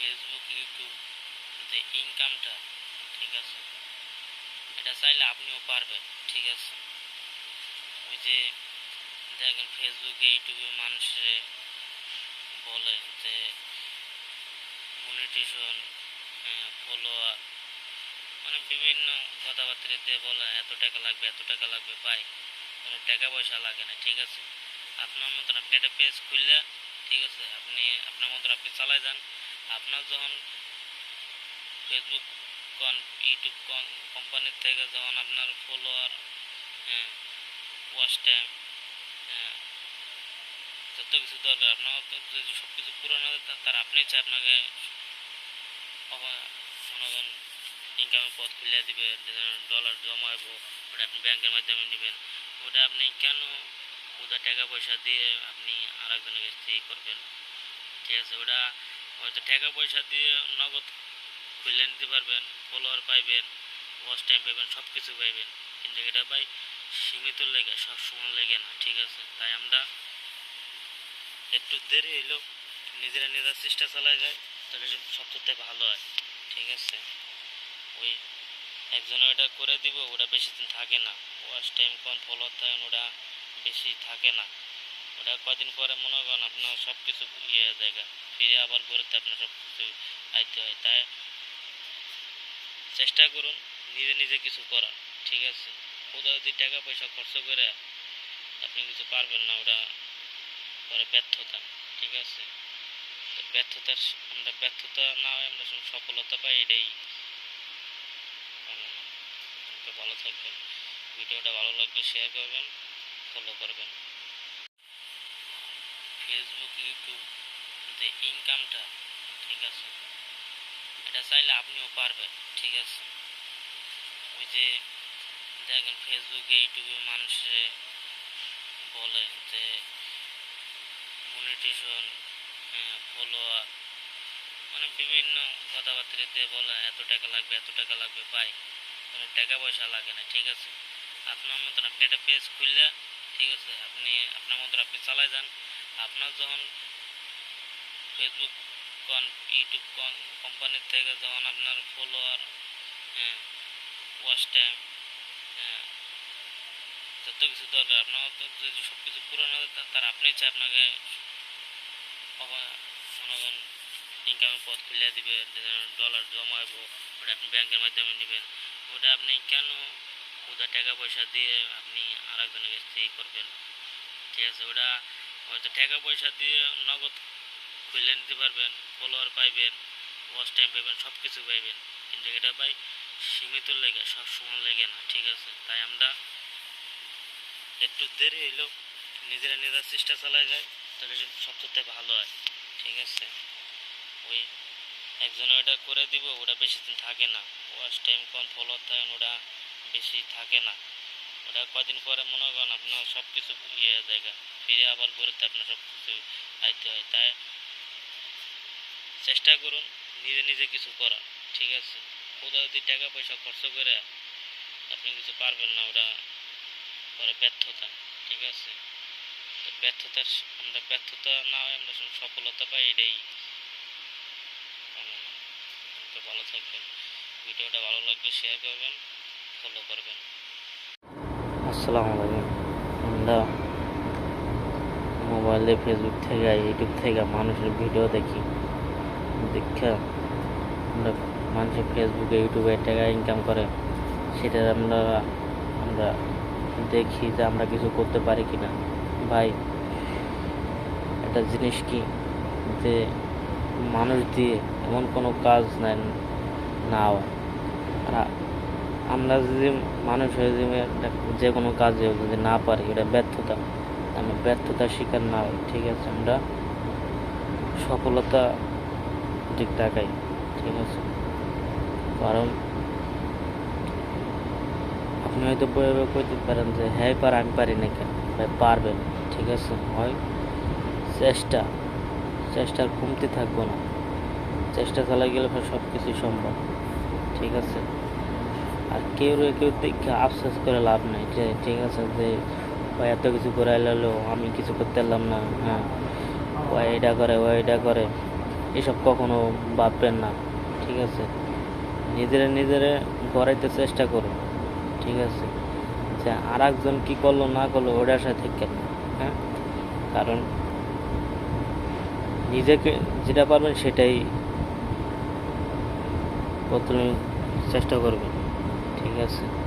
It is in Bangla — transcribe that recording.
ফেসবুক ইউটিউব যে ইনকামটা ঠিক আছে? এটা চাইলে আপনিও পারবেন, ঠিক আছে? ওই যে দেখেন ফেসবুকে ইউটিউবে মানুষে বলে যে মনিটেশন ফলোয়ার মানে বিভিন্ন কথাবার্তা দিয়ে বলে, এত টাকা লাগবে, এত টাকা লাগবে পাই কোনো টাকা পয়সা লাগে না, ঠিক আছে? আপনার মতন আপনি একটা পেজ খুললে, ঠিক আছে, আপনি, আপনার মতন আপনি চালাই যান। আপনার যখন ফেসবুক ইউটিউব কোম্পানির থেকে যখন আপনার ফলোয়ার ওয়াচ টাইম যত কিছু দরকার, আপনার যদি সব কিছু হয় তার আপনি চাই আপনাকে মনে করেন ইনকামের পথ খুলে দিবে ডলার জমাবো ওটা আপনি ব্যাংকের মাধ্যমে নেবেন, ওটা আপনি কেন ওটা টাকা পয়সা দিয়ে আপনি আর একজনের কাছ থেকে করবেন? ঠিক আছে, ওটা হয়তো টাকা পয়সা দিয়ে নগদ খুলে নিতে পারবেন ফলোয়ার পাইবেন ওয়াচ টাইম পাইবেন সব কিছু পাইবেন। কিন্তু এটা ভাই সীমিত লেগে সব সময় লেগে না, ঠিক আছে? তাই আমরা একটু দেরি হইলেও নিজেরা নিজের চেষ্টা চালাই যায়, তাহলে সবচেয়ে ভালো হয়, ঠিক আছে? ওই একজন ওটা করে দিব, ওটা বেশি দিন থাকে না। ওয়াচ টাইম কোন ফলোয়ার থাকেন ওটা বেশি থাকে না। ওটা কদিন পরে মনে করেন আপনার সব কিছু ইয়ে জায়গা ফিরে আবার ঘুরতে আপনার সব কিছু আইতে হয়। তাই চেষ্টা করুন, নিজে নিজে কিছু করার, ঠিক আছে? কোথাও যদি টাকা পয়সা খরচ করে আপনি কিছু পারবেন না, ওটা পরে ব্যর্থতা, ঠিক আছে? ব্যর্থতার আমরা ব্যর্থতা না হয় আমরা সফলতা পাই, এটাই। ভালো থাকবেন। ভিডিওটা ভালো লাগবে শেয়ার করবেন ফলো করবেন। ফেসবুক ইউটিউব যে ইনকামটা ঠিক আছে? এটা চাইলে আপনিও পারবেন, ঠিক আছে? ওই যে দেখেন ফেসবুকে ইউটিউবে মানুষে বলে যে মনিটেশন ফলোয়ার মানে বিভিন্ন কথাবার্তা দিয়ে বলে, এত টাকা লাগবে, এত টাকা লাগবে পাই কোনো টাকা পয়সা লাগে না, ঠিক আছে? আপনার মতন আপনি একটা পেজ খুললে, ঠিক আছে, আপনি, আপনার মতন আপনি চালাই যান। আপনার যখন ফেসবুক কন ইউটিউব কন কোম্পানির থেকে যখন আপনার ফলোয়ার ওয়াচ টাইম যত কিছু দরকার, আপনার যদি সব কিছু তা- তার আপনি চাই আপনাকে মনে ইনকামের পথ খুলে দিবে ডলার জমাবো ওটা আপনি ব্যাংকের মাধ্যমে নেবেন, ওটা আপনি কেন ওটা টাকা পয়সা দিয়ে আপনি আর একজনের কাছ থেকে করবেন? ঠিক আছে, ওটা হয়তো টাকা পয়সা দিয়ে নগদ খুলে নিতে পারবেন ফলোয়ার পাইবেন ওয়াচ টাইম পাইবেন সব কিছু পাইবেন। কিন্তু এটা ভাই সীমিত লেগে সব সময় লেগে না, ঠিক আছে? তাই আমরা একটু দেরি হইলেও নিজেরা নিজের চেষ্টা চালায় যায় তাহলে সবচেয়ে ভালো হয়, ঠিক আছে? ওই একজন ওটা করে দিব ওটা বেশি দিন থাকে না। ওয়াচ টাইম কম ফলোয়ার থাকেন ওটা বেশি থাকে না। ওটা কদিন পরে মনে করেন আপনার সব কিছু ইয়ে জায়গা ফিরে আবার ঘুরতে আপনার সব কিছু আইতে হয়। তাই চেষ্টা করুন, নিজে নিজে কিছু করা ঠিক আছে? কোথাও যদি টাকা পয়সা খরচ করে আপনি কিছু পারবেন না, ওটা পরে ব্যর্থতা, ঠিক আছে? ব্যর্থতার আমরা ব্যর্থতা না হয় আমরা সফলতা পাই, এটাই ভালো থাকবেন। ভিডিওটা ভালো লাগবে শেয়ার করবেন ফলো করবেন। আসসালামু আলাইকুম। আমরা মোবাইলে ফেসবুক থেকে ইউটিউব থেকে মানুষের ভিডিও দেখি। দেখা আমরা মানুষের ফেসবুকে ইউটিউবে টাকা ইনকাম করে সেটা আমরা আমরা দেখি যে আমরা কিছু করতে পারি কি না ভাই, একটা জিনিস কি? যে মানুষ দিয়ে এমন কোনো কাজ নাই না আমরা যদি মানুষ হয়ে যে কোনো কাজে যদি না পারি এটা ব্যর্থতা। আমরা ব্যর্থতার শিকার না হই, ঠিক আছে? আমরা সফলতা দিক তাকাই ঠিক আছে? কারণ আপনি হয়তো বয়ে কইতে পারেন যে হ্যাঁ পার আমি পারি না কেন? ভাই, পারবেন, ঠিক আছে? হয় চেষ্টা, চেষ্টার কমতি থাকব না। চেষ্টা চালাই গেলে ভাই সব কিছুই সম্ভব, ঠিক আছে? আর কেউ কেউ দেখে আফসোস করে লাভ নেই যে, ঠিক আছে যে ও এত কিছু করে এলো আমি কিছু করতে পারলাম না। হ্যাঁ ও এটা করে ও এটা করে। এসব কখনো ভাববেন না, ঠিক আছে? নিজেরা নিজেরা গড়াইতে চেষ্টা করুন, ঠিক আছে? যে আর একজন কী করল, না করল, ওটার সাথে হ্যাঁ? কারণ নিজেকে যেটা পারবেন সেটাই প্রথমে চেষ্টা করবেন, ঠিক আছে?